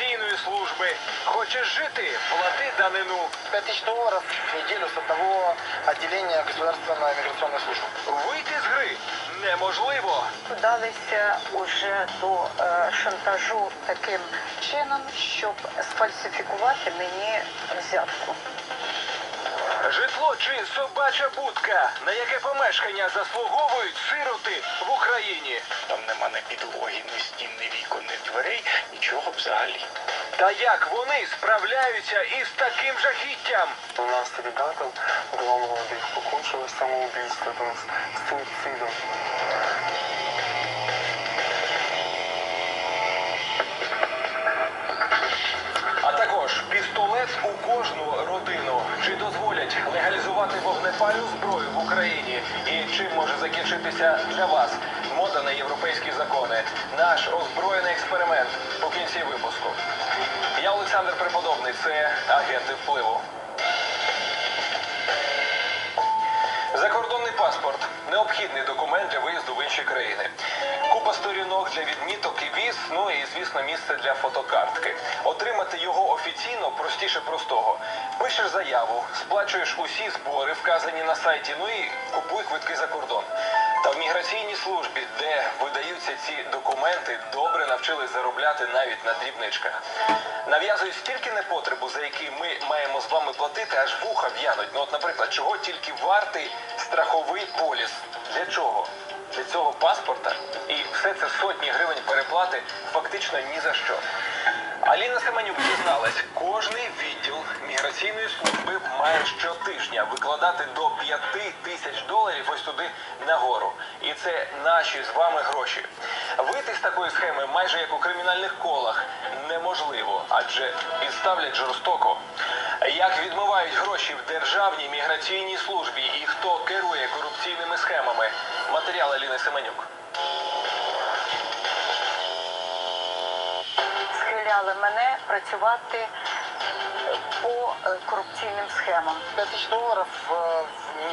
міграційної служби. Хочеш жити? Плати данину. 5 тисяч доларів в неділю з одного відділення государственной міграційної служби. Вийти з гри неможливо. Вдалися уже до е, шантажу таким чином, щоб сфальсифікувати мені взятку. Житло чи собача будка, на яке помешкання заслуговують сироти в Україні. Там нема не підлоги, ні стін, ні вікон, ні дверей, нічого взагалі. Та як вони справляються із таким жахіттям? У нас ребята, два молодих покончили самоубійство, з суицидом. Вогнепальну зброю в Україні? І чим може закінчитися для вас мода на європейські закони? Наш озброєний експеримент у кінці випуску. Я Олександр Преподобний, це агенти впливу. Закордонний паспорт необхідний документ для виїзду в інші країни. Купа сторінок для відміток і віз, ну і звісно місце для фотокартки. Отримати його офіційно простіше простого. Пишеш заяву, сплачуєш усі збори, вказані на сайті, ну і купуй квитки за кордон. Та в міграційній службі, де видаються ці документи, добре навчились заробляти навіть на дрібничках. Нав'язують стільки непотребу, за які ми маємо з вами платити, аж вуха в'януть. Ну от, наприклад, чого тільки вартий страховий поліс? Для чого? Для цього паспорта і все це сотні гривень переплати фактично ні за що. Аліна Семенюк дізналась, кожний відділ міграційної служби має щотижня викладати до 5 тисяч доларів ось туди нагору. І це наші з вами гроші. Вийти з такої схеми майже як у кримінальних колах неможливо, адже підставлять жорстоко. Як відмивають гроші в державній міграційній службі і хто керує корупційними схемами? Матеріал Аліни Семенюк. Схиляли мене працювати по е, корупційним схемам. 5000 долларов э,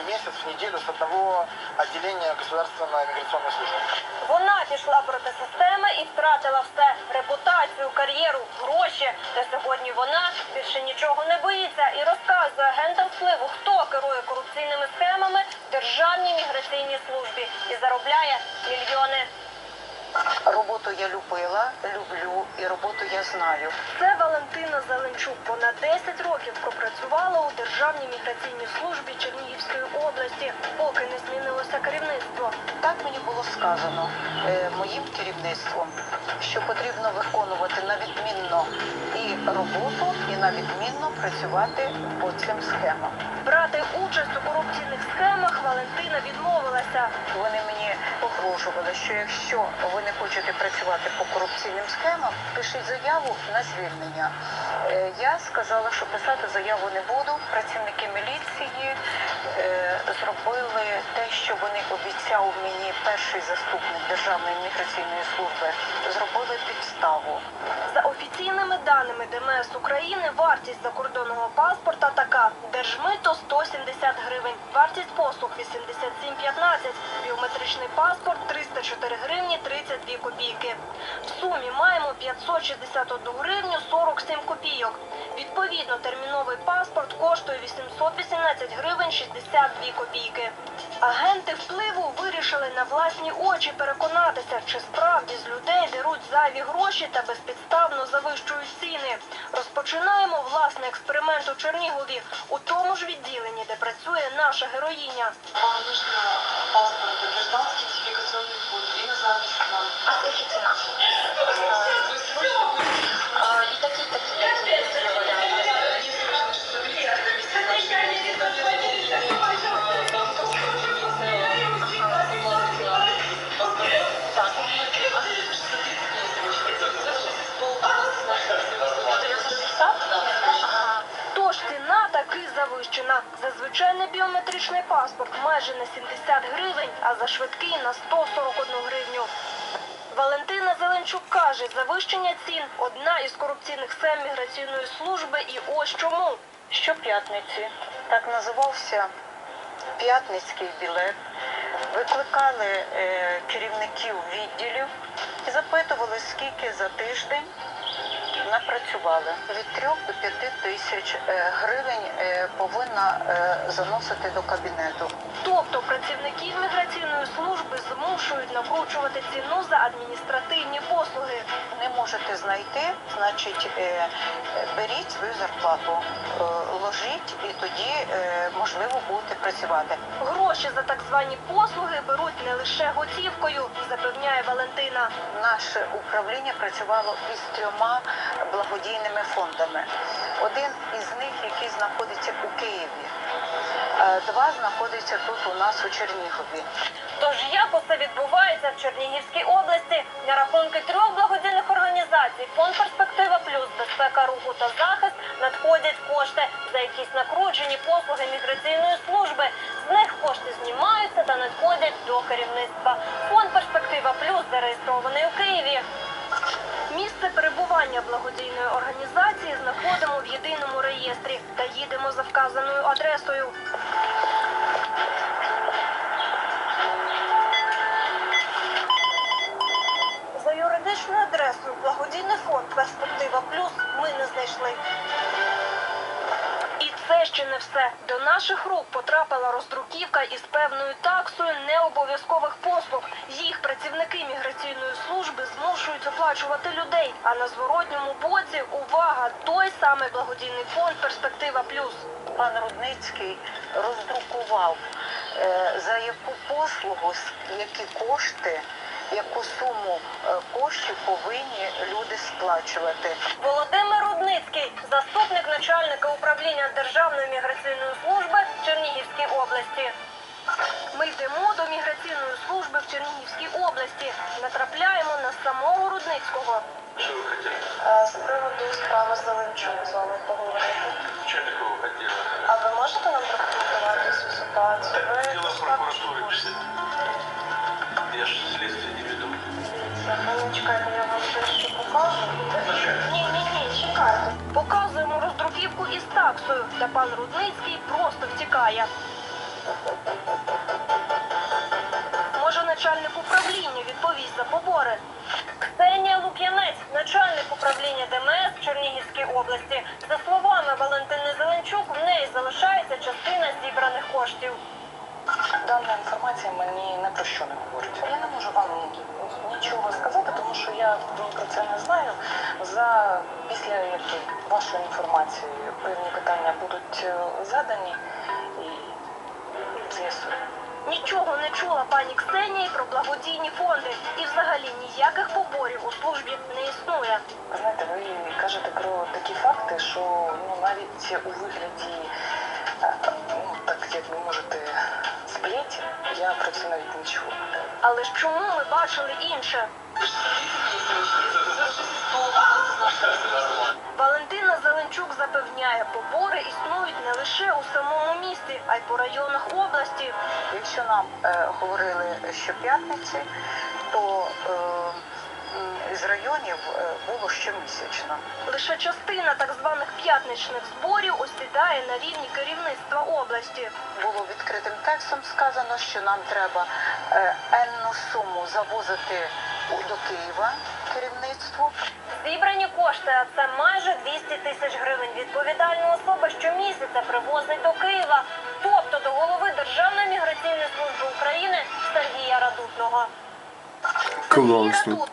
в месяц, в неделю с одного отделения государственной миграционной службы. Вона пішла проти системи і втратила все репутацію, кар'єру, гроші. Та сьогодні вона більше нічого не боїться і розказує агентам впливу, хто керує корупційними схемами в державній міграційній службі і заробляє мільйони. Роботу я любила, люблю і роботу я знаю. Це Валентина Зеленчук. Понад 10 років пропрацювала у державній міграційній службі Чернігівської області, поки не змінилося керівництво. Так мені було сказано е, моїм керівництвом, що потрібно виконувати на відмінно і роботу, і на відмінно працювати по цим схемам. Брати участь у корупційних схемах Валентина відмовилася. Вони мені погрожували, що якщо ви не хочете працювати по корупційним схемам, пишіть заяву на звільнення. Е, Я сказала, що писати заяву не буду. Працівники міліції е, зробили те, що вони обіцяв мені перший заступник Державної міграційної служби. Зробили підставу. Офіційними даними ДМС України, вартість закордонного паспорта така: держмито 170 гривень, вартість послуг 87,15, біометричний паспорт 304 гривні 32 копійки. В сумі маємо 561 гривню 47 копійок. Відповідно, терміновий паспорт коштує 818 гривень 62 копійки. Агенти впливу вирішили на власні очі переконатися, чи справді з людей деруть зайві гроші та безпідставно завищують ціни. Розпочинаємо власний експеримент у Чернігові у тому ж відділенні, де працює наша героїня. Вам нужно паспорт, гражданский идентификационный код и заграничный А сколько цена? Завищена. За звичайний біометричний паспорт майже на 70 гривень, а за швидкий на 141 гривню. Валентина Зеленчук каже, завищення цін одна із корупційних схем міграційної служби, і ось чому. Щоп'ятниці так називався п'ятницький білет. Викликали е, керівників відділів і запитували, скільки за тиждень напрацювали. Від 3 до 5 тисяч е, гривень е, повинна е, заносити до кабінету. Тобто працівників міграційної служби змушують накручувати ціну за адміністративні послуги. Не можете знайти, значить беріть свою зарплату, ложіть і тоді можливо будете працювати. Гроші за так звані послуги беруть не лише готівкою, запевняє Наше управління працювало із трьома благодійними фондами. Один із них, який знаходиться у Києві, е, два знаходяться тут у нас у Чернігові. Тож як усе відбувається в Чернігівській області на рахунки трьох благодійних організацій Фонд Перспектива Плюс, безпека руху та захист надходять кошти за якісь накручені послуги міграційної служби. З них кошти знімаються та надходять до керівництва. Фонд Перспектива Плюс зареєстрований у Києві. Місце перебування благодійної організації знаходимо в єдиному реєстрі та їдемо за вказаною адресою. За юридичною адресою благодійний фонд Перспектива Плюс ми не знайшли. Це ще не все. До наших рук потрапила роздруківка із певною таксою необов'язкових послуг. Їх працівники міграційної служби змушують оплачувати людей. А на зворотньому боці увага, той самий благодійний фонд Перспектива Плюс. Пан Рудницький роздрукував е, за яку послугу, які кошти, яку суму е, коштів повинні люди сплачувати. Володимир Рудницький, заступник начальника управління Державної міграційної служби в Чернігівській області. Ми йдемо до міграційної служби в Чернігівській області. Натрапляємо на самого Рудницького. Що ви хотіли? З приводу справи Зеленчук з вами поговорити. Чого такого хотіли? А ви можете нам Роздруківку із таксою, та пан Рудницький просто втікає. Може, начальник управління відповість за побори. Ксенія Лук'янець, начальник управління ДМС в Чернігівській області. За словами Валентини Зеленчук, в неї залишається частина зібраних коштів. Дана інформація мені не про що не говорить. Я не можу вам нічого сказати, тому що я про це не знаю. За після як вашої інформації певні питання будуть е, задані і з'ясую. Нічого не чула пані Ксенії про благодійні фонди. І взагалі ніяких поборів у службі не існує. Знаєте, ви кажете про такі факти, що ну навіть у вигляді, е, ну так як ви можете сплеті, я про це навіть не чула. Але ж чому ми бачили інше? Валентина Зеленчук запевняє, побори існують не лише у самому місті, а й по районах області. Якщо нам е, говорили щоп'ятниці, то е, з районів е, було щомісячно. Лише частина так званих п'ятничних зборів осідає на рівні керівництва області. Було відкритим текстом сказано, що нам треба е, енну суму завозити до Києва керівництву. Зібрані кошти, а це майже 200 тисяч гривень. Відповідальна особа щомісяця привозить до Києва, тобто до голови Державної міграційної служби України Сергія Радутного. Класно.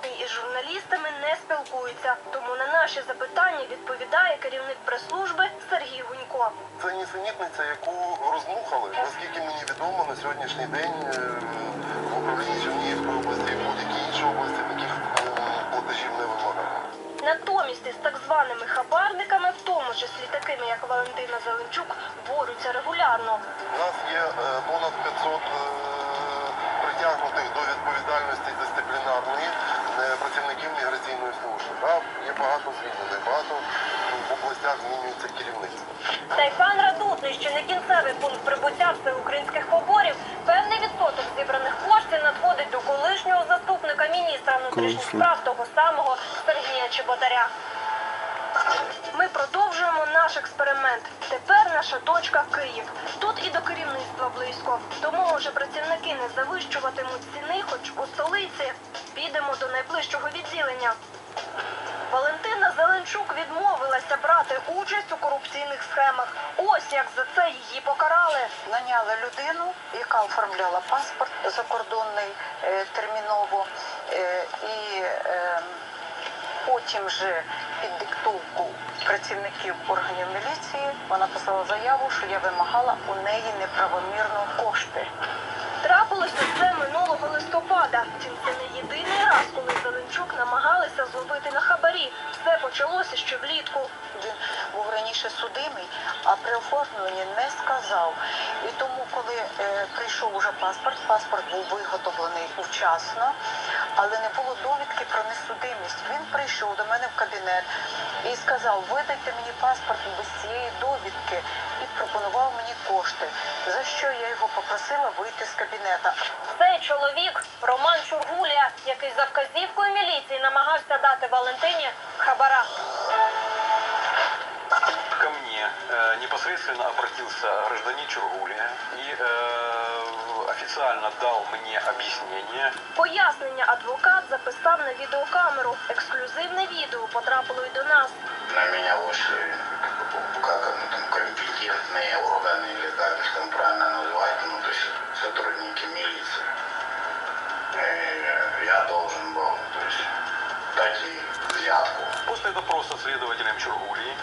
Спілкується, тому на наші запитання відповідає керівник прес-служби Сергій Гунько. Це нісенітниця, яку роздмухали. Наскільки мені відомо, на сьогоднішній день е, в управлінні Чернігівської області і будь-якій іншій області таких е, платежів не вимагає. Натомість із так званими хабарниками, в тому числі такими як Валентина Зеленчук, борються регулярно. У нас є е, понад 500 е, притягнутих до відповідальності дисциплінарної е, працівників міграційної служби. Да? Є багато звільнених, багато в областях змінюється керівництво. Та й пан Радутний, що не кінцевий пункт прибуття всеукраїнських поборів, певний відсоток зібраних коштів надходить до колишнього заступника міністра внутрішніх Класно. справ того самого Сергія Ми продовжуємо наш експеримент. Тепер наша точка Київ. Тут і до керівництва близько. Тому, може, працівники не завищуватимуть ціни, хоч у столиці. Підемо до найближчого відділення. Валентина Зеленчук відмовилася брати участь у корупційних схемах. Ось як за це її покарали. Наняли людину, яка оформляла паспорт закордонний е, терміново, е, і е, потім вже під диктовку працівників органів міліції вона писала заяву, що я вимагала у неї неправомірно кошти. Трапилося це минулого листопада. Чим це не єдиний раз, коли Зеленчук намагалися зловити на хабарі. Все почалося ще влітку. Він був раніше судимий, а при оформленні не сказав. І тому, коли е, прийшов уже паспорт, паспорт був виготовлений вчасно, але не було довідки про несудимість. Він прийшов до мене в кабінет і сказав: видайте мені паспорт без цієї довідки і пропонував мені кошти. За що я його попросила вийти з кабінета. Цей чоловік Роман Чургуля, який за вказівкою міліції намагався дати Валентині хабара. Ко мне э, непосредственно обратился гражданин Чургуля и э, официально дал мне объяснение. Пояснення адвокат записав на відеокамеру. Ексклюзивне відео потрапило й до нас. на меня вышли, как оно там, компетентные органы, или как их там правильно назвать, ну, то есть сотрудники милиции. дать ей взятку. После допроса следователем Чургули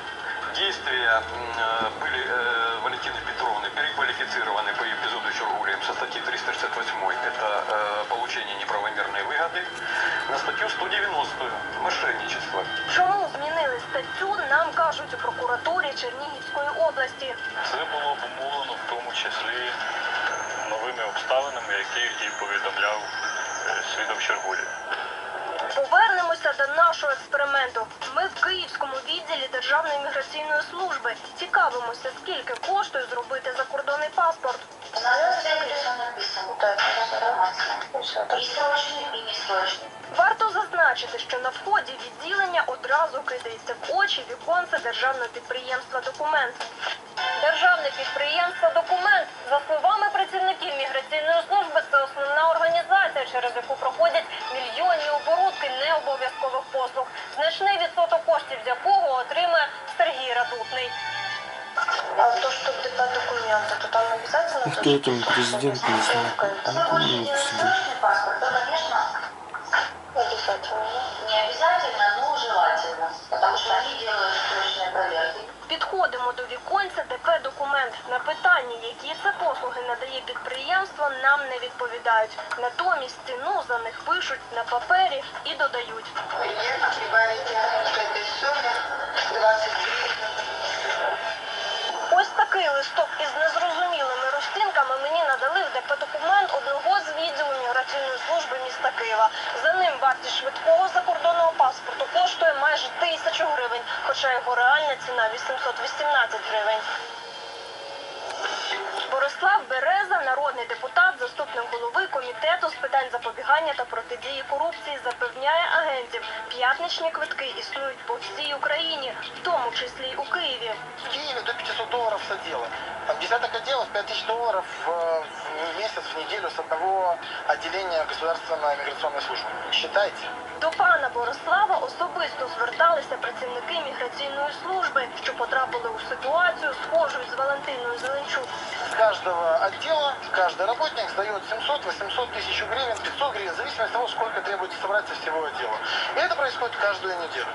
действия м, э, были э, Валентины Петровны переквалифицированы по эпизоду Чургулием со статьи 368 это э, получение неправомерной выгоды на статью 190 мошенничество. Чому змінили статтю, нам кажуть у прокуратурі Чернігівської області. Це було обумовлено в тому числі новими обставинами, які і повідомляв е, свідок Чергулі. Повернемося до нашого експерименту. Ми в Київському відділі Державної міграційної служби цікавимося, скільки коштує зробити закордонний паспорт. Все написано. Так. Варто зазначити, що на вході відділення одразу кидається в очі віконце державного підприємства «Документ». Державне підприємство «Документ» за словами працівників міграційної служби організація, через яку проходять мільйонні оборудки необов'язкових послуг, значний відсоток коштів з якого отримує Сергій Радутний. А то, чтобы давать документы, то там обязательно... А кто там президент, не знаю. Ну, Ну, сидит. срочный паспорт, то, конечно, На питання, які це послуги надає підприємство, нам не відповідають. Натомість ціну за них пишуть на папері і додають. Приятно прибавите к этой сумме 20 гривен. Ось такий листок із незрозумілими розцінками мені надали в ДП документ одного з відділу міграційної служби міста Києва. За ним вартість швидкого закордонного паспорту коштує майже тисячу гривень, хоча його реальна ціна 818 гривень. Запобігання та протидії корупції, запевняє агентів, п'ятничні квитки існують по всій Україні, в тому числі й у Києві. В Киеве до 500 долларов с отдела. Там десяток отделов, 5000 долларов э, в месяц, в неделю с одного отделения государственной миграционной службы. Считайте. До пана Борислава особисто зверталися працівники міграційної служби, що потрапили у ситуацію, схожу з Валентиною Зеленчук. С каждого отдела каждый работник сдает 700, 800 тысяч гривен, 500 гривен, в зависимости от того, сколько требуется собрать со всего отдела. И это происходит каждую неделю.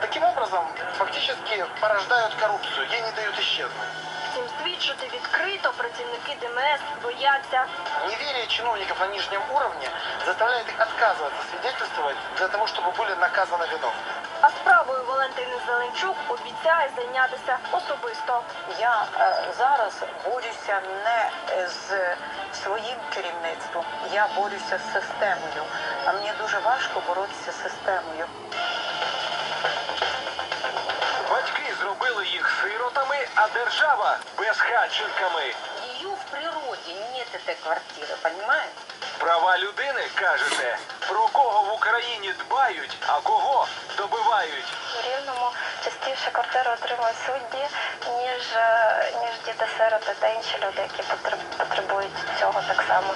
Таким образом, фактически порождают коррупцию, ей не дают исчезнуть. Втім, свідчити відкрито працівники ДМС бояться. Неверие чиновников на нижнем уровне заставляет их отказываться свидетельствовать для того, чтобы были наказаны виновные. Валентини Зеленчук обіцяє зайнятися особисто. Я е, зараз борюся не з своїм керівництвом, я борюся з системою. А мені дуже важко боротися з системою. Батьки зробили їх сиротами, а держава безхатченками. Її в природі нет этой квартири, понимаете? Права людини, кажете, про кого в Україні дбають, а кого добивають. У Рівному частіше квартиру отримують судді, ніж, е, ніж діти-сироти та інші люди, які потребують цього так само.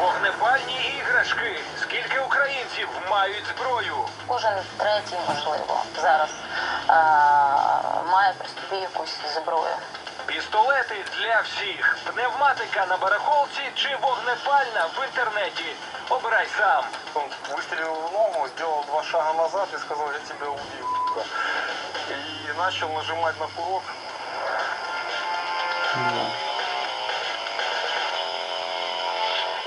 Вогнепальні іграшки. Скільки українців мають зброю? Кожен третій, можливо, зараз е, має при собі якусь зброю. Пістолети для всіх. Пневматика на барахолці чи вогнепальна в інтернеті. Обирай сам. Он выстрелил в ногу, сделал два шага назад и сказал, я тебя убью. сука». И начал нажимать на курок.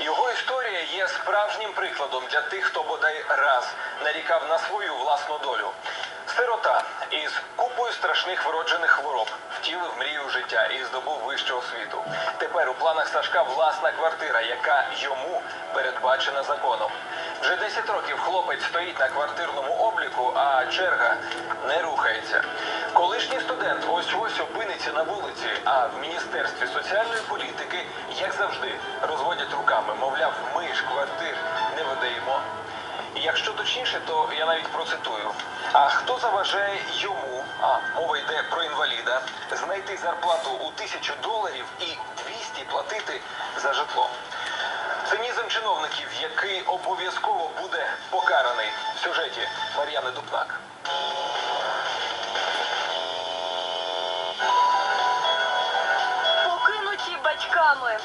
Його історія є справжнім прикладом для тих, хто бодай раз нарікав на свою власну долю. Сирота із купою страшних вроджених хвороб втілив мрію життя і здобув вищу освіту. Тепер у планах Сашка власна квартира, яка йому передбачена законом. Вже 10 років хлопець стоїть на квартирному обліку, а черга не рухається. Колишній студент ось ось опиниться на вулиці, а в міністерстві соціальної політики, як завжди, розводять руками. Мовляв, ми ж квартир не видаємо. Якщо точніше, то я навіть процитую. А хто заважає йому, а мова йде про інваліда, знайти зарплату у тисячу доларів і 200 платити за житло? Цинізм чиновників, який обов'язково буде покараний в сюжеті Мар'яни Дупнак. Покинуті батьками.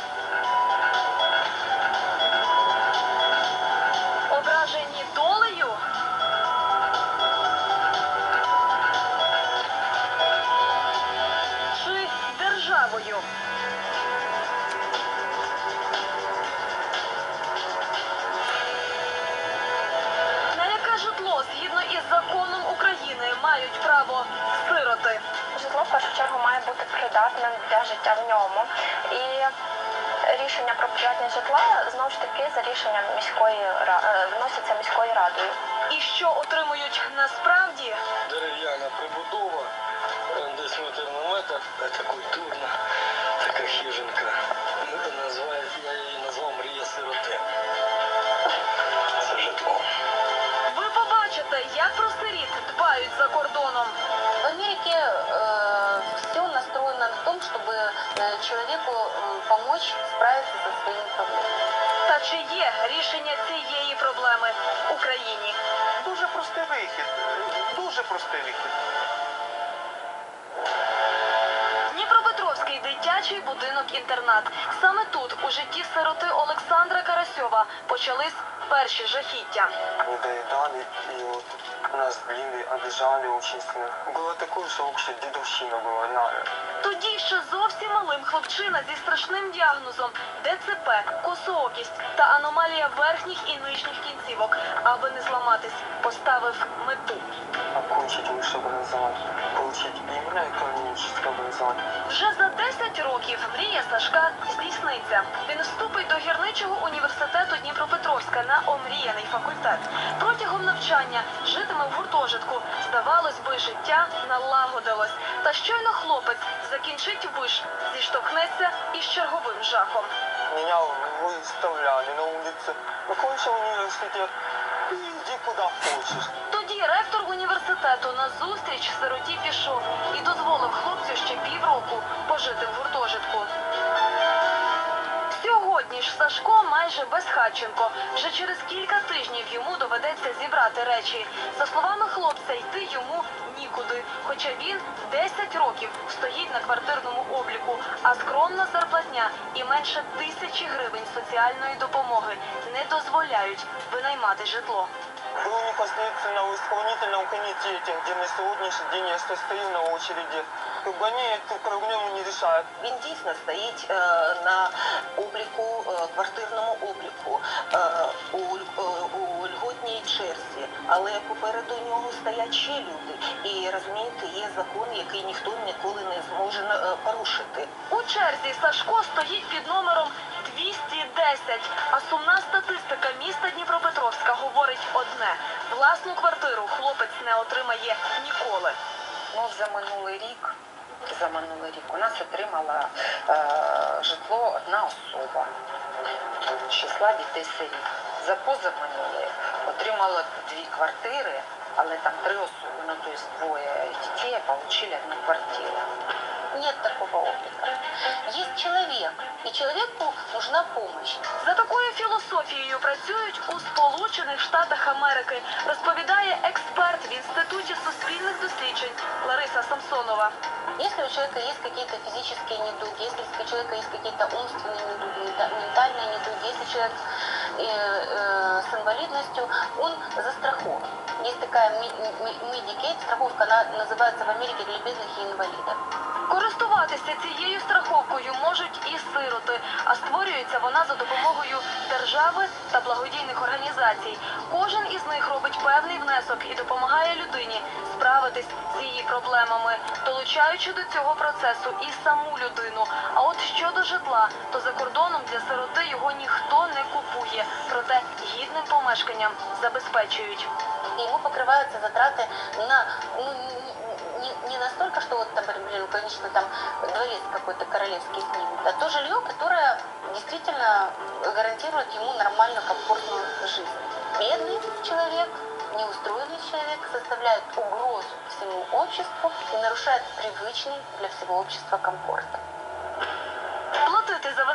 Таки за рішенням міської е, міською радою. І що отримують насправді? Дерев'яна прибудова, десь метр на метр. Це культурна така хижинка. Я її назвав мрія сироти. Це житло. Ви побачите, як про сиріт дбають за кордоном. В Америке все настроено на том, чтобы э, человеку м, помочь справиться со своими проблемами. Чи є рішення цієї проблеми в Україні? Дуже простий вихід. Дуже простий вихід. Дніпропетровський дитячий будинок-інтернат. Саме тут, у житті сироти Олександра Карасьова, почались перші жахіття. Не доедали, и вот нас били, обижали очень сильно. Было такое, что вообще дедовщина была, на, Тоді ще зовсім малим хлопчина зі страшним діагнозом ДЦП, косоокість та аномалія верхніх і нижніх кінцівок, аби не зламатись, поставив мету. окончить высшее образование, получить 10 мрія Сашка здійсниться. Він вступить до гірничого університету Дніпропетровська на омріяний факультет. Протягом навчання житиме в гуртожитку. Здавалось би, життя налагодилось. Та щойно хлопець закінчить виш, зіштовхнеться із черговим жахом. Меня выставляли на улице. Окончил университет, иди куда хочешь. Тоді ректор університету на зустріч сироті пішов і дозволив хлопцю ще півроку пожити в гуртожитку. Сьогодні ж Сашко майже безхатченко. Вже через кілька тижнів йому доведеться зібрати речі. За словами хлопця, йти йому нікуди. Хоча він 10 років стоїть на квартирному обліку, а скромна зарплатня і менше тисячі гривень соціальної допомоги не дозволяють винаймати житло. Был непосредственно в исполнительном комитете, где на сегодняшний день я состою на очереди. Как бы они эту проблему не решают. Він дійсно стоїть е, на обліку, е, квартирному обліку е, у, ль- е, у льготній черзі, але попереду нього стоять ще люди. І розумієте, є закон, який ніхто ніколи не зможе е, порушити. У черзі Сашко стоїть під номером 210. А сумна статистика міста Дніпропетровська говорить одне: власну квартиру хлопець не отримає ніколи. Ну, за минулий рік, за минулий рік у нас отримала е, житло одна особа числа дітей сиріт. За позаминулий отримала дві квартири, але там три особи, ну то есть двоє дітей отримали одну квартиру. нет такого облика. Есть человек, и человеку нужна помощь. За такою філософією працюють у Сполучених Штатах Америки, розповідає експерт в інституті суспільних досліджень Лариса Самсонова. Если у человека есть какие-то физические недуги, если у человека есть какие-то умственные недуги, мента- ментальные недуги, если человек э, э, с инвалидностью, он застрахован. Есть такая ми- ми- Medicaid страховка, она называется в Америке для бедных и инвалидов. Користуватися цією страховкою можуть і сироти, а створюється вона за допомогою держави та благодійних організацій. Кожен із них робить певний внесок і допомагає людині справитись з її проблемами, долучаючи до цього процесу і саму людину. А от щодо житла, то за кордоном для сироти його ніхто не купує, проте гідним помешканням забезпечують. И ему покрываются затраты на ну, что вот, там, например, конечно, там дворец какой-то королевский снимет, а то жилье, которое действительно гарантирует ему нормальную, комфортную жизнь. Бедный человек, неустроенный человек составляет угрозу всему обществу и нарушает привычный для всего общества комфорт.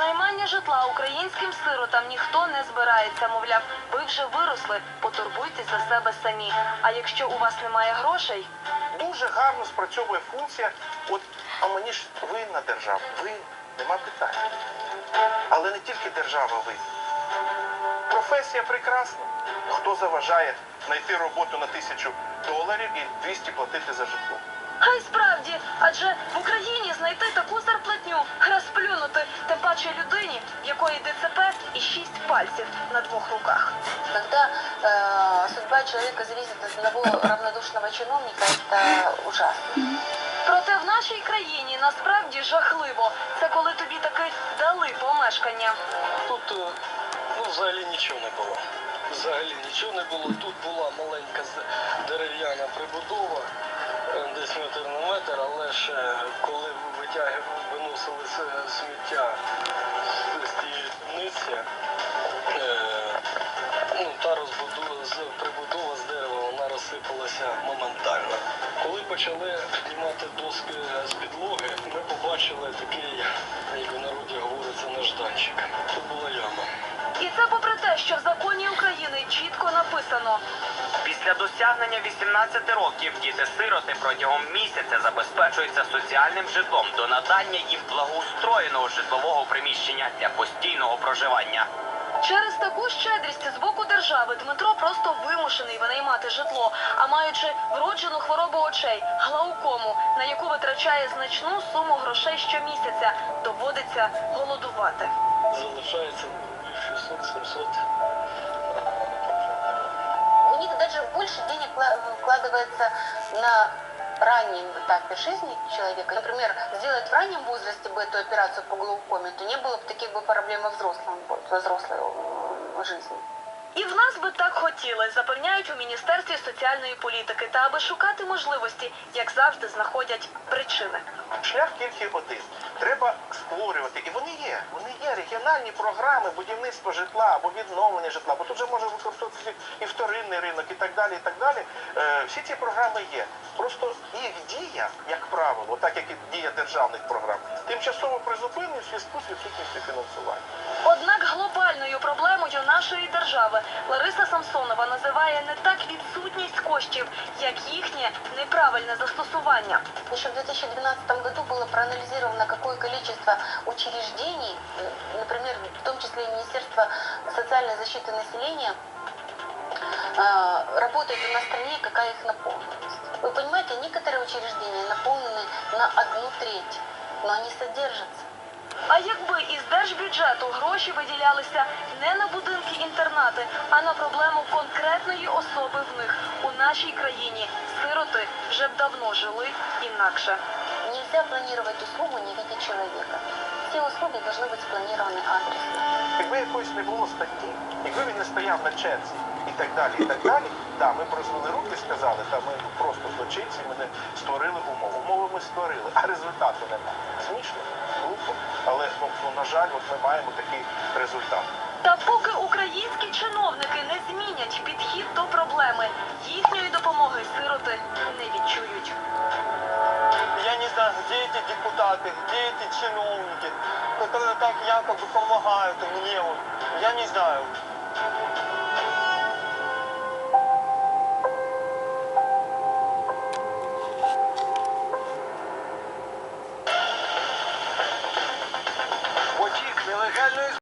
Винаймання житла українським сиротам ніхто не збирається. Мовляв, ви вже виросли, потурбуйтесь за себе самі. А якщо у вас немає грошей, дуже гарно спрацьовує функція. От, а мені ж винна держава. Ви нема питань. Але не тільки держава винна. Професія прекрасна. Хто заважає знайти роботу на тисячу доларів і 200 платити за житло? а й справді, адже в Україні знайти таку зарплатню, розплюнути, тим паче людині, в якої ДЦП і шість пальців на двох руках. Когда э, судьба человека зависит от одного равнодушного чиновника, это ужасно. Проте в нашій країні насправді жахливо. Це коли тобі таки дали помешкання. Тут е, ну, взагалі нічого не було. Взагалі нічого не було. Тут була маленька з- дерев'яна прибудова, десь на метр, але ж коли виносили сміття з тієї дниці, е, ну, та розбудова прибудова з дерева вона розсипалася моментально. Коли почали піднімати доски з підлоги, ми побачили такий, як в народі говориться, нежданчик. Тут була яма. І це попри те, що в законі України чітко написано. Після досягнення 18 років діти-сироти протягом місяця забезпечуються соціальним житлом до надання їм благоустроєного житлового приміщення для постійного проживання. Через таку щедрість з боку держави Дмитро просто вимушений винаймати житло, а маючи вроджену хворобу очей, глаукому, на яку витрачає значну суму грошей щомісяця, доводиться голодувати. Залишається 600-700. У них даже больше денег вкла- вкладывается на раннем этапе жизни человека. Например, сделать в раннем возрасте бы эту операцию по глаукоме, то не было бы таких бы проблем во взрослом, во взрослой э, жизни. І в нас би так хотіли, запевняють у міністерстві соціальної політики, та аби шукати можливості, як завжди, знаходять причини. Шлях тільки один. Треба створювати, і вони є. Вони є регіональні програми будівництва житла або відновлення житла, бо тут же може використовуватися і вторинний ринок, і так далі. і так далі. Е, всі ці програми є. Просто їх дія, як правило, так як і дія державних програм, тимчасово призупинює в зв'язку з відсутністю фінансування. Однак глобальною проблемою нашої держави Лариса Самсонова називає не так відсутність коштів, як їхнє неправильне застосування. Еще в 2012 году было проанализировано, какое количество учреждений, э, например, в том числе и Министерство социальной защиты населения, э, работает у нас в стране, какая их наполненность. Вы понимаете, некоторые учреждения наполнены на одну треть, но они содержатся. А якби із держбюджету гроші виділялися не на будинки-інтернати, а на проблему конкретної особи в них у нашій країні, сироти вже б давно жили інакше. Нельзя планировать услугу, не видя человека. Все услуги должны быть спланированы адресно. Якби якоїсь не було статті, якби він не стояв на черзі і так далі, і так далі, да, ми б розвели руки, сказали, та ми просто злочинці, ми не створили умови. Умови ми створили, а результату немає. Смішно, глупо, але ну, ну, на жаль, от ми маємо такий результат. Та поки українські чиновники не змінять підхід до проблеми, їхньої допомоги сироти не відчують. Я не знаю, где эти депутаты. депутаты, где эти чиновники, которые так якобы помогают мне. Вот. Я не знаю.